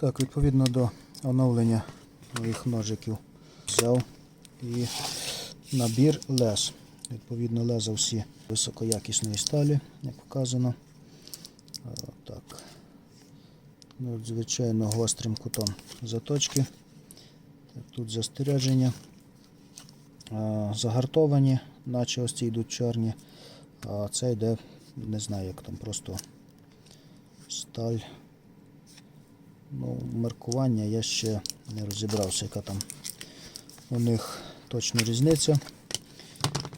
Так, відповідно до оновлення моїх ножиків взяв і набір лез. Відповідно, леза всі високоякісної сталі, як показано. Так. Ну, звичайно, гострим кутом заточки. Тут застереження. Загартовані, наче ось ці йдуть чорні. А це йде, не знаю, як там, просто сталь. Ну, маркування я ще не розібрався, яка там у них точно різниця.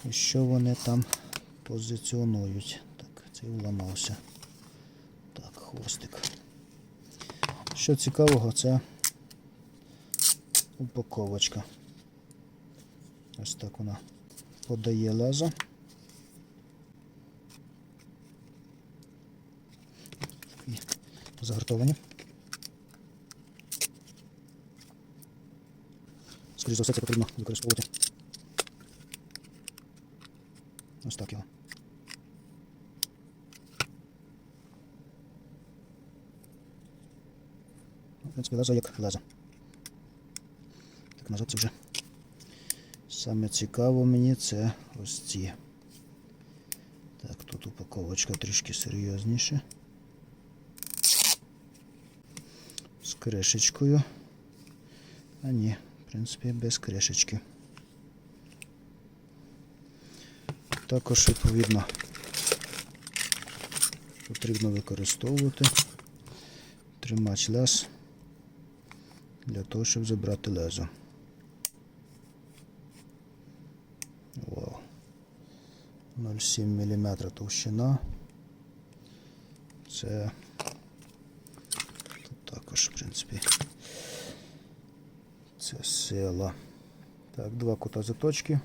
І що вони там позиціонують. Так, цей вламався. Так, хвостик. Що цікавого, це упаковочка. Ось так вона подає лезо. І загартовані. Скоріше за все, це потрібно використовувати. Ось так його. Ну, В принципі, лезо як лезо. Так, назад це вже. Саме цікаво мені це ось ці. Так, тут упаковочка трішки серйозніше. З кришечкою. А ні, в принципі, без кришечки. Також, відповідно, потрібно використовувати тримач лез для того, щоб забрати лезо. Вау. 0,7 мм товщина. Це також, в принципі, це сила. Так, два кута заточки.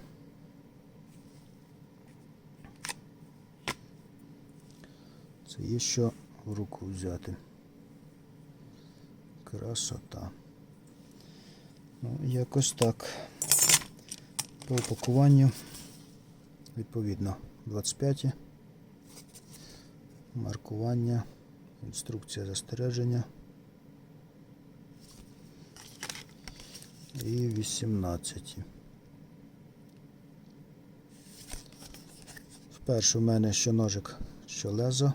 Це є що в руку взяти. Красота. Ну, якось так. По упакуванню відповідно 25. Маркування, інструкція застереження. І 18. Вперше в мене що ножик, що лезо.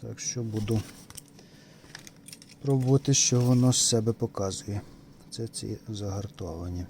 Так що буду пробувати, що воно з себе показує. Це ці загартовані.